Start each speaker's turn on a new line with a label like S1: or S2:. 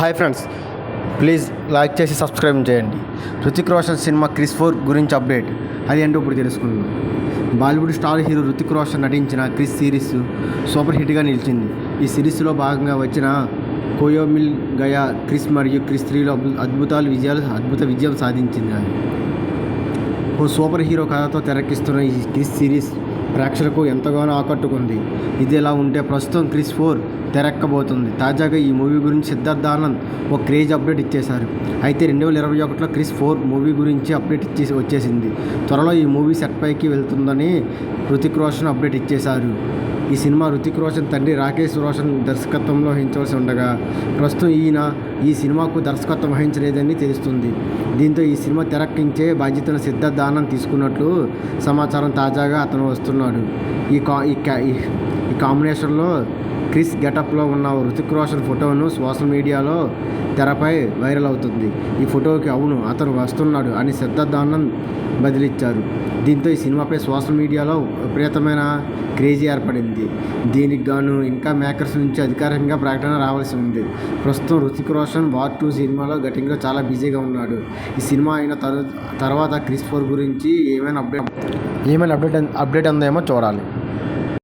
S1: Hi friends please like చేసి subscribe చేయండి. Hrithik Roshan cinema Krrish four గురించి అప్డేట్. అది ఏంటో ఇప్పుడు తెలుసుకుందాం. Bollywood star hero Hrithik Roshan నటించిన క్రిస్ సిరీస్ సూపర్ హిట్గా నిలిచింది. ఈ సిరీస్లో భాగంగా వచ్చిన కోయోమిల్ గయా క్రిస్ మరియు క్రిస్ త్రీలో అద్భుతాలు విజయాలు అద్భుత విజయం సాధించింది ఓ సూపర్ హీరో కథతో తెరకిస్తున్న ఈ క్రిస్ సిరీస్ ప్రేక్షకులకు ఎంతగానో ఆకట్టుకుంది. ఇది ఇలా ఉంటే ప్రస్తుతం క్రిస్ ఫోర్ తెరక్కబోతుంది తాజాగా ఈ మూవీ గురించి సిద్ధార్థ్ ఆనంద్ ఒక క్రేజ్ అప్డేట్ ఇచ్చేశారు. అయితే రెండు వేల ఇరవై ఒకటిలో క్రిస్ ఫోర్ మూవీ గురించి అప్డేట్ ఇచ్చేసి వచ్చేసింది. త్వరలో ఈ మూవీ సెట్ పైకి వెళ్తుందని హృతిక్ రోషన్ అప్డేట్ ఇచ్చేశారు. ఈ సినిమా రుతిక్ రోషన్ తండ్రి రాకేష్ రోషన్ దర్శకత్వంలో వహించవలసి ఉండగా ప్రస్తుతం ఈయన ఈ సినిమాకు దర్శకత్వం వహించలేదని తెలుస్తుంది. దీంతో ఈ సినిమా తెరక్కించే బాధ్యతను సిద్ధార్థ్ ఆనంద్ తీసుకున్నట్లు సమాచారం తాజాగా అతను వస్తున్నాడు. ఈ కా ఈ ఈ కాంబినేషన్లో క్రిస్ గెటప్లో ఉన్న రుతిక్ రోషన్ ఫోటోను సోషల్ మీడియాలో తెరపై వైరల్ అవుతుంది. ఈ ఫోటోకి అవును అతను వస్తున్నాడు అని సిద్ధార్థ్ ఆనంద్ బదిలిచ్చారు. దీంతో ఈ సినిమాపై సోషల్ మీడియాలో విపరీతమైన క్రేజీ ఏర్పడింది. దీనికి గాను ఇంకా మేకర్స్ నుంచి అధికారికంగా ప్రకటన రావాల్సి ఉంది. ప్రస్తుతం రుతిక్ రోషన్ వార్ టూ సినిమాలో గటింగ్లో చాలా బిజీగా ఉన్నాడు. ఈ సినిమా అయిన తర్వాత క్రిస్ ఫోర్ గురించి ఏమైనా అప్డేట్ ఏమైనా అప్డేట్ అప్డేట్ ఉందేమో చూడాలి.